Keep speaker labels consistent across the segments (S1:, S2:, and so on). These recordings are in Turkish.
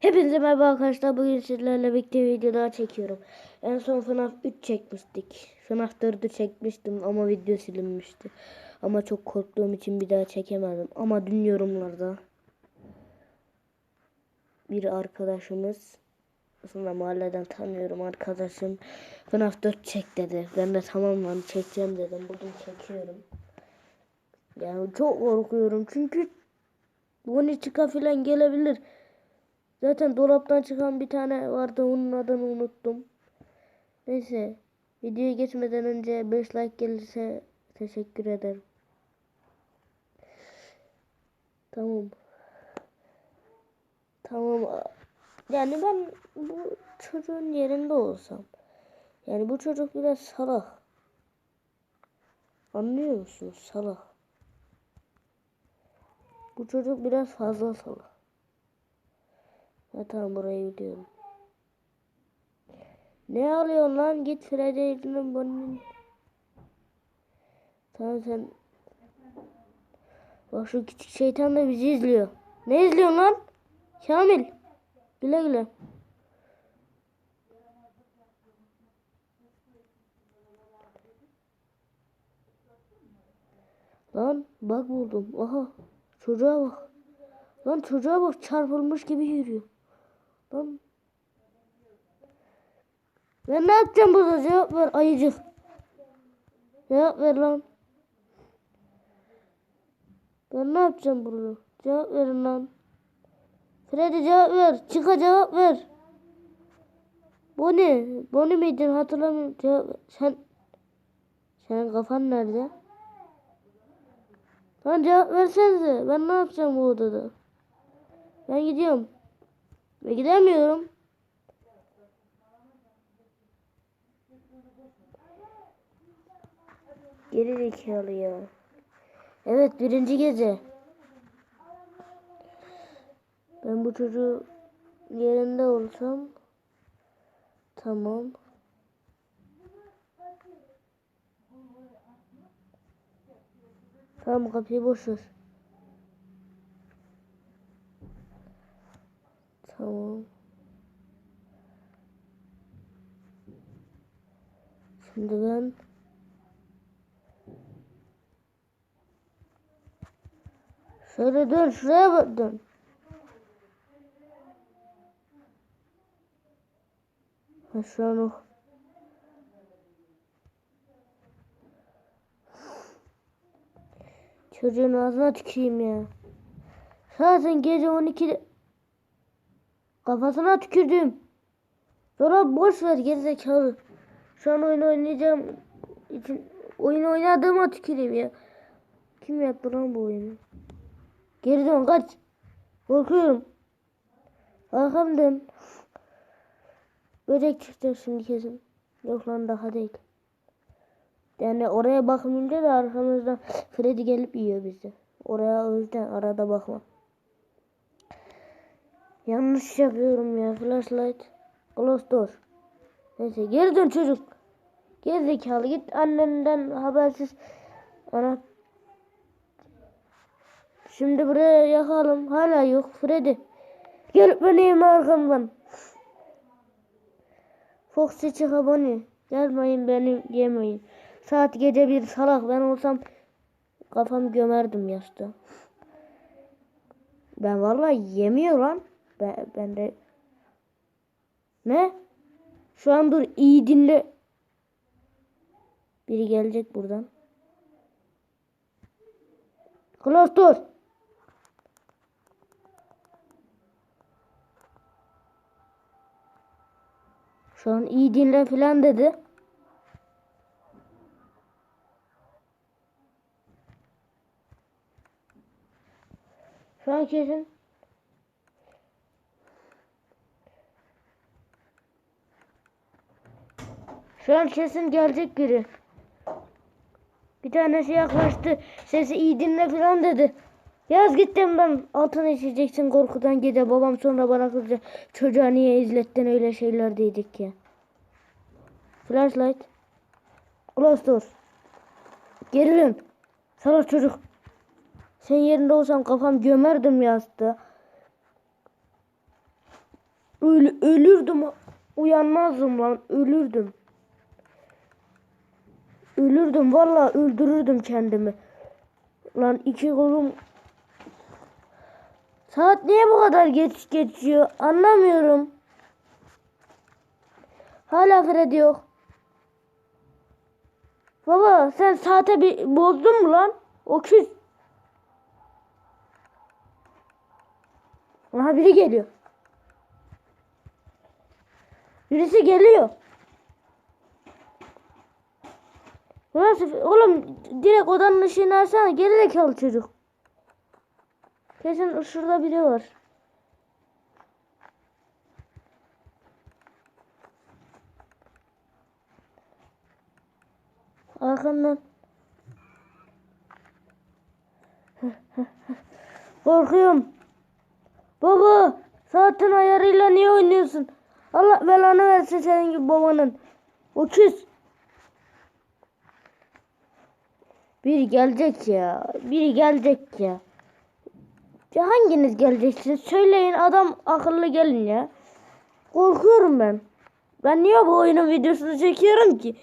S1: Hepinize merhaba arkadaşlar. Bugün sizlerle birlikte video daha çekiyorum. En son FNAF 3 çekmiştik. FNAF 4'ü çekmiştim ama video silinmişti. Ama çok korktuğum için bir daha çekemedim. Ama dün yorumlarda bir arkadaşımız aslında mahalleden tanıyorum arkadaşım FNAF 4 çek dedi. Ben de tamam lan çekeceğim dedim. Bugün çekiyorum. Yani çok korkuyorum çünkü Bonicika falan gelebilir. Zaten dolaptan çıkan bir tane vardı onun adını unuttum. Neyse videoya geçmeden önce 5 like gelirse teşekkür ederim. Tamam. Tamam. Yani ben bu çocuğun yerinde olsam. Yani bu çocuk biraz salak. Anlıyor musunuz? Salak. Bu çocuk biraz fazla salak. Ha tamam buraya gidiyorum. Ne alıyorsun lan? Git Freddy'nin bunun. Tamam sen. Bak şu küçük şeytan da bizi izliyor. Ne izliyorsun lan? Kamil. Güle güle. Lan bak buldum. Aha. Çocuğa bak. Lan çocuğa bak çarpılmış gibi yürüyor. Lan. Ben ne yapacağım burada? Cevap ver ayıcık. Cevap ver lan. Ben ne yapacağım burada? Cevap verin lan. Freddy cevap ver. Çıka cevap ver. Bonnie. Bonnie miydin hatırlamıyorum. Cevap ver. Sen. Senin kafan nerede? Lan cevap versenize. Ben ne yapacağım bu odada? Ben gidiyorum. Ve gidemiyorum. Geri zekalı. Evet birinci gece. Ben bu çocuğu yerinde olsam tamam. Tamam kapıyı boş ver. Tamam. Şimdi ben Şöyle dön şuraya dön. Ha şu an o. Çocuğun ağzına tüküreyim ya. Zaten gece 12'de kafasına tükürdüm. Sonra boş ver gerizekalı. Şu an oyun oynayacağım için oyun oynadığıma tüküreyim ya. Kim yaptı lan bu oyunu? Geri dön kaç. Korkuyorum. Arkam dön. Böcek çıkacak şimdi kesin. Yok lan daha değil. Yani oraya bakmayınca da arkamızdan Freddy gelip yiyor bizi. Oraya o yüzden arada bakma. Yanlış yapıyorum ya. Flashlight. Close door. Neyse geri dön çocuk. Geri zekalı git annenden habersiz. Ana. Şimdi buraya yakalım. Hala yok Freddy. Gel benim arkamdan. Foxy çıka Bonnie. Gelmeyin beni yemeyin. Saat gece bir salak ben olsam kafam gömerdim yastığa. Ben vallahi yemiyor lan. Ben, ben de ne? Şu an dur iyi dinle. Biri gelecek buradan. Close dur. Şu an iyi dinle falan dedi. Şu an kesin. Şu an kesin gelecek biri. Bir tanesi yaklaştı. Sesi iyi dinle falan dedi. Yaz gittim ben. Altına içeceksin korkudan gece. Babam sonra bana kızacak. Çocuğa niye izlettin öyle şeyler dedik ya. Flashlight. Close door. Geri dön. Salak çocuk. Sen yerinde olsam kafam gömerdim yastığa. Öl ölürdüm. Uyanmazdım lan. Ölürdüm. Ölürdüm. Vallahi öldürürdüm kendimi. Lan iki kolum. Saat niye bu kadar geç geçiyor? Anlamıyorum. Hala Freddy yok. Baba sen saate bir bozdun mu lan? O küs. Aha biri geliyor. Birisi geliyor. Bu Nasıl? Oğlum direkt odanın ışığını açsana. Geri zekalı çocuk. Kesin şurada biri var. Arkamdan. Korkuyorum. Baba saatin ayarıyla niye oynuyorsun? Allah belanı versin senin gibi babanın. O küs. Biri gelecek ya. Biri gelecek ya. ya hanginiz geleceksiniz? Söyleyin adam akıllı gelin ya. Korkuyorum ben. Ben niye bu oyunun videosunu çekiyorum ki?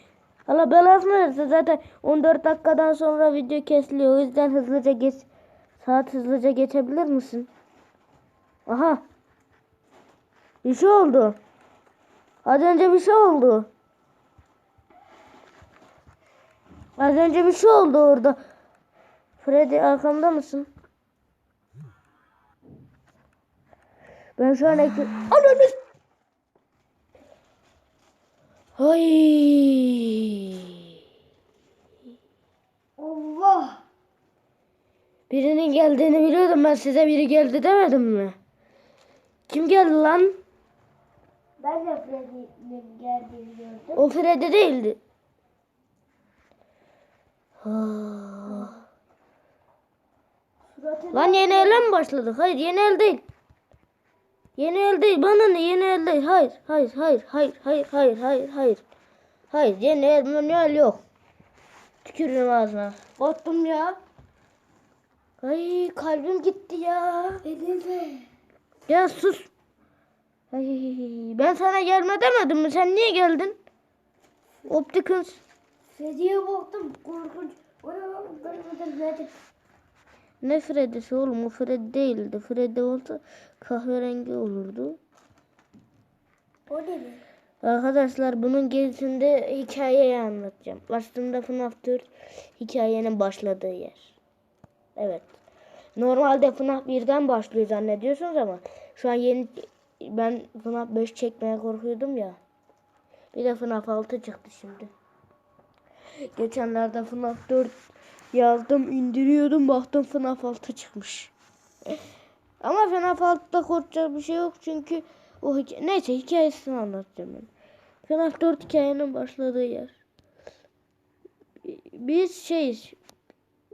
S1: Allah belasını versin zaten 14 dakikadan sonra video kesiliyor. O yüzden hızlıca geç. Saat hızlıca geçebilir misin? Aha. Bir şey oldu. Az önce bir şey oldu. Az önce bir şey oldu orada. Freddy arkamda mısın? Ben şu an ekran... Ananı... Ay.
S2: Allah.
S1: Birinin geldiğini biliyordum ben size biri geldi demedim mi? Kim geldi lan?
S2: Ben de Freddy'nin geldiğini gördüm.
S1: O Freddy değildi. Lan yeni ele mi başladık? Hayır yeni el değil. Yeni el değil. Bana ne yeni el değil. Hayır hayır hayır hayır hayır hayır hayır hayır. Hayır yeni el manuel yok. Tükürürüm ağzına. Korktum ya. Ay kalbim gitti ya.
S2: Benim de.
S1: Ya sus. Ay, ben sana gelme demedim mi? Sen niye geldin? Optikins.
S2: Freddy'ye baktım. Korkunç. Ne
S1: Freddy'si oğlum? O Freddy değildi. Freddy olsa kahverengi olurdu.
S2: O ne?
S1: Arkadaşlar bunun gerisinde hikayeyi anlatacağım. Aslında FNAF 4 hikayenin başladığı yer. Evet. Normalde FNAF 1'den başlıyor zannediyorsunuz ama şu an yeni ben FNAF 5 çekmeye korkuyordum ya. Bir de FNAF 6 çıktı şimdi. Geçenlerde FNAF 4 yazdım indiriyordum baktım FNAF 6 çıkmış. Ama FNAF 6'da korkacak bir şey yok çünkü o hikaye... Neyse hikayesini anlatacağım ben. FNAF 4 hikayenin başladığı yer. Biz şeyiz.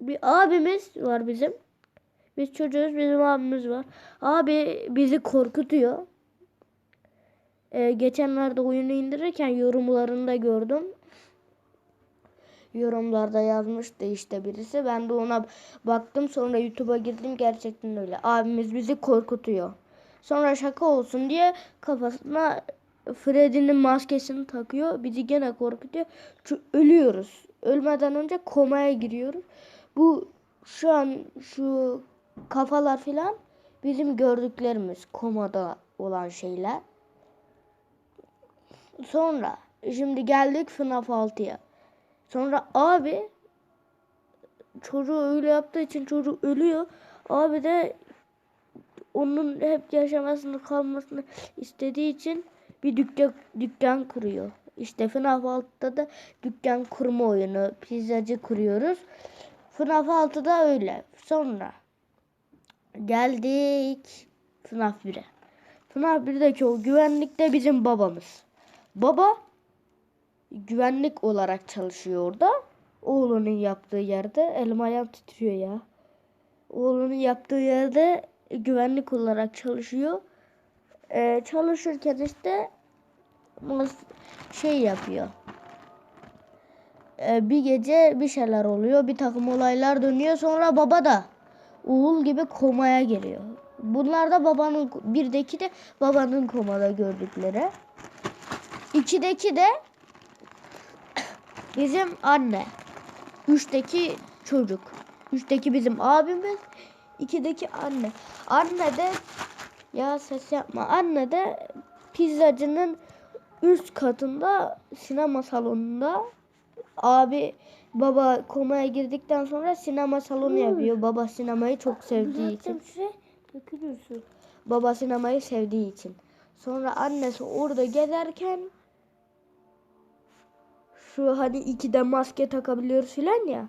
S1: Bir abimiz var bizim. Biz çocuğuz bizim abimiz var. Abi bizi korkutuyor. Ee, geçenlerde oyunu indirirken yorumlarında gördüm. Yorumlarda yazmıştı işte birisi. Ben de ona baktım sonra YouTube'a girdim gerçekten öyle. Abimiz bizi korkutuyor. Sonra şaka olsun diye kafasına Freddy'nin maskesini takıyor. Bizi gene korkutuyor. Çünkü ölüyoruz. Ölmeden önce komaya giriyoruz. Bu şu an şu kafalar filan bizim gördüklerimiz komada olan şeyler. Sonra şimdi geldik FNAF 6'ya. Sonra abi çocuğu öyle yaptığı için çocuk ölüyor. Abi de onun hep yaşamasını kalmasını istediği için bir dükkan dükkan kuruyor. İşte FNAF 6'da da dükkan kurma oyunu, pizzacı kuruyoruz. FNAF 6'da öyle. Sonra geldik FNAF 1'e. FNAF 1'deki o güvenlik de bizim babamız. Baba güvenlik olarak çalışıyor orada. Oğlunun yaptığı yerde elim ayağım titriyor ya. Oğlunun yaptığı yerde güvenlik olarak çalışıyor. Ee, çalışırken işte şey yapıyor. Ee, bir gece bir şeyler oluyor. Bir takım olaylar dönüyor. Sonra baba da oğul gibi komaya giriyor. Bunlar da babanın birdeki de babanın komada gördükleri. İkideki de bizim anne. Üçteki çocuk. Üçteki bizim abimiz. İkideki anne. Anne de ya ses yapma. Anne de pizzacının üst katında sinema salonunda abi baba komaya girdikten sonra sinema salonu yapıyor. Baba sinemayı çok sevdiği için.
S2: dökülürsün.
S1: Baba sinemayı sevdiği için. Sonra annesi orada gezerken şu hani ikide maske takabiliyoruz filan ya.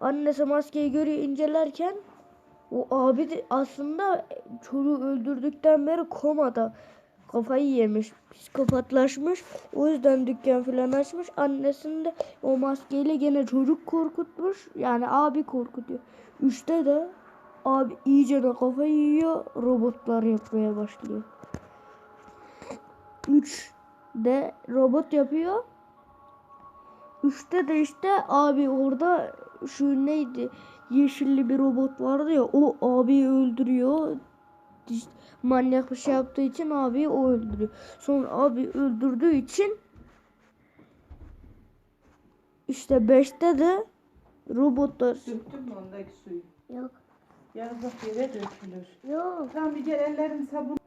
S1: Annesi maskeyi görüyor incelerken o abi de aslında çocuğu öldürdükten beri komada kafayı yemiş, psikopatlaşmış. O yüzden dükkan filan açmış. Annesini de o maskeyle gene çocuk korkutmuş. Yani abi korkutuyor. Üçte de abi iyice de kafayı yiyor. Robotlar yapmaya başlıyor. Üç de robot yapıyor. Üçte de işte abi orada şu neydi? Yeşilli bir robot vardı ya o abiyi öldürüyor. İşte manyak bir şey yaptığı için abiyi o öldürüyor. Sonra abi öldürdüğü için işte beşte de robotlar
S3: Döktün mü ondaki suyu?
S2: Yok.
S3: Yazık yere dökülür.
S2: Yok.
S3: Tamam bir kere ellerini sabun.